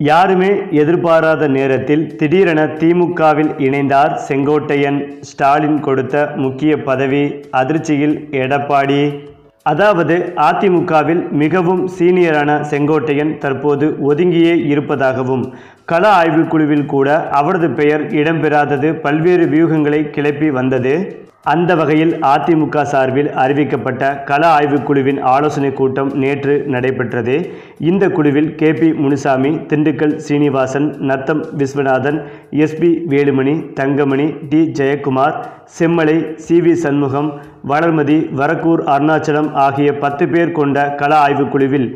யாருமே எதிர்பாராத நேரத்தில் திடீரென திமுகவில் இணைந்தார் செங்கோட்டையன். ஸ்டாலின் கொடுத்த முக்கிய பதவி அதிர்ச்சியில் எடப்பாடி. அதாவது அதிமுகவில் மிகவும் சீனியரான செங்கோட்டையன் தற்போது ஒதுங்கியே இருப்பதாகவும் கள ஆய்வுக்குழுவில் கூட அவரது பெயர் இடம்பெறாதது பல்வேறு வியூகங்களை கிளப்பி வந்தது. அந்த வகையில் அதிமுக சார்பில் அறிவிக்கப்பட்ட கள ஆய்வுக்குழுவின் ஆலோசனை கூட்டம் நேற்று நடைபெற்றது. இந்த குழுவில் K P Munusamy Dindigul Srinivasan Natham Viswanathan SP Velumani Thangamani T Jayakumar Semmalai C. V. Shanmugam Valarmathi Varagur Arunachalam ஆகிய பத்து பேர் கொண்ட கள ஆய்வுக்குழுவில்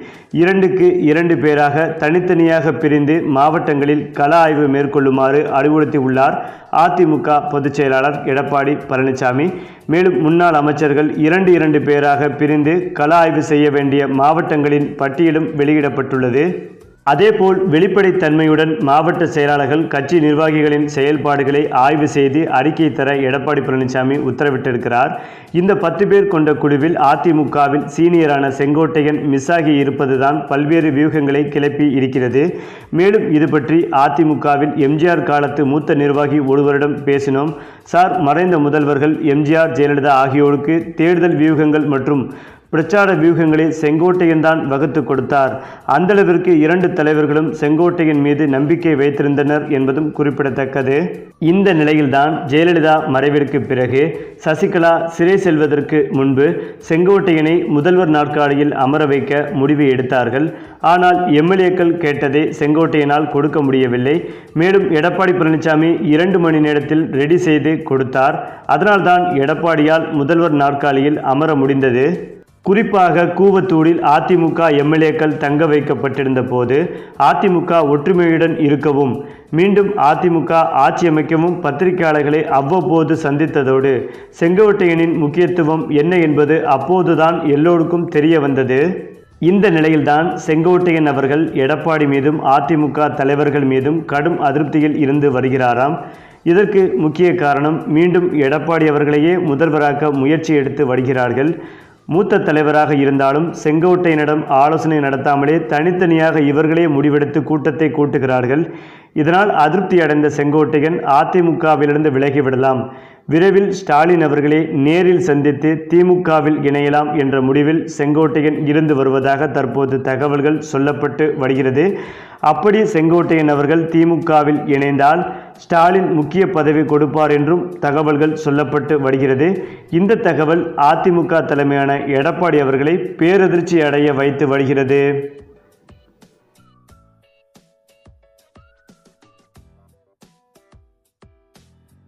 இரண்டுக்கு இரண்டு பேராக தனித்தனியாக பிரிந்து மாவட்டங்களில் கள ஆய்வு மேற்கொள்ளுமாறு அறிவுறுத்தியுள்ளார் அதிமுக பொதுச் செயலாளர் எடப்பாடி பழனிசாமி. மேலும் முன்னாள் அமைச்சர்கள் இரண்டு இரண்டு பேராக பிரிந்து கள ஆய்வு செய்ய வேண்டிய மாவட்டங்களின் பட்டியலும் வெளியிடப்பட்டுள்ளது. அதேபோல் வெளிப்படைத்தன்மையுடன் மாவட்ட செயலாளர்கள் கட்சி நிர்வாகிகளின் செயல்பாடுகளை ஆய்வு செய்து அறிக்கை தர எடப்பாடி பழனிசாமி உத்தரவிட்டிருக்கிறார். இந்த பத்து பேர் கொண்ட குழுவில் அதிமுகவில் சீனியரான செங்கோட்டையன் மிஸ் இருப்பதுதான் பல்வேறு வியூகங்களை கிளப்பி இருக்கிறது. மேலும் இது பற்றி அதிமுகவில் எம்ஜிஆர் காலத்து மூத்த நிர்வாகி ஒருவரிடம் பேசினோம். சார் மறைந்த முதல்வர்கள் எம்ஜிஆர் ஜெயலலிதா ஆகியோருக்கு தேர்தல் வியூகங்கள் மற்றும் பிரச்சார வியூகங்களை செங்கோட்டையன் தான் வகுத்து கொடுத்தார். அந்தளவிற்கு இரண்டு தலைவர்களும் செங்கோட்டையன் மீது நம்பிக்கை வைத்திருந்தனர் என்பதும் குறிப்பிடத்தக்கது. இந்த நிலையில்தான் ஜெயலலிதா மறைவிற்கு பிறகு சசிகலா சிறை செல்வதற்கு முன்பு செங்கோட்டையனை முதல்வர் நாற்காலியில் அமர வைக்க முடிவு எடுத்தார்கள். ஆனால் எம்எல்ஏக்கள் கேட்டதை செங்கோட்டையனால் கொடுக்க முடியவில்லை. மேலும் எடப்பாடி பழனிசாமி இரண்டு மணி நேரத்தில் ரெடி செய்து கொடுத்தார். அதனால்தான் எடப்பாடியால் முதல்வர் நாற்காலியில் அமர முடிந்தது. குறிப்பாக கூவத்தூரில் அதிமுக எம்எல்ஏக்கள் தங்க வைக்கப்பட்டிருந்த போது அதிமுக ஒற்றுமையுடன் இருக்கவும் மீண்டும் அதிமுக ஆட்சி அமைக்கவும் பத்திரிகையாளர்களை அவ்வப்போது சந்தித்ததோடு செங்கோட்டையனின் முக்கியத்துவம் என்ன என்பது அப்போதுதான் எல்லோருக்கும் தெரிய வந்தது. இந்த நிலையில்தான் செங்கோட்டையன் அவர்கள் எடப்பாடி மீதும் அதிமுக தலைவர்கள் மீதும் கடும் அதிருப்தியில் இருந்து வருகிறாராம். இதற்கு முக்கிய காரணம் மீண்டும் எடப்பாடி அவர்களையே முதல்வராக்க முயற்சி எடுத்து வருகிறார்கள். மூத்த தலைவராக இருந்தாலும் செங்கோட்டையனிடம் ஆலோசனை நடத்தாமலே தனித்தனியாக இவர்களே முடிவெடுத்து கூட்டத்தை கூட்டுகிறார்கள். இதனால் அதிருப்தி அடைந்த செங்கோட்டையன் அதிமுகவிலிருந்து விலகிவிடலாம் விரைவில் ஸ்டாலின் அவர்களை நேரில் சந்தித்து திமுகவில் இணையலாம் என்ற முடிவில் செங்கோட்டையன் இருந்து வருவதாக தற்போது தகவல்கள் சொல்லப்பட்டு வருகிறது. அப்படி செங்கோட்டையன் அவர்கள் திமுகவில் இணைந்தால் ஸ்டாலின் முக்கிய பதவி கொடுப்பார் என்றும் தகவல்கள் சொல்லப்பட்டு வருகிறது. இந்த தகவல் அதிமுக தலைமையான எடப்பாடி அவர்களை பேரதிர்ச்சி அடைய வைத்து வருகிறது.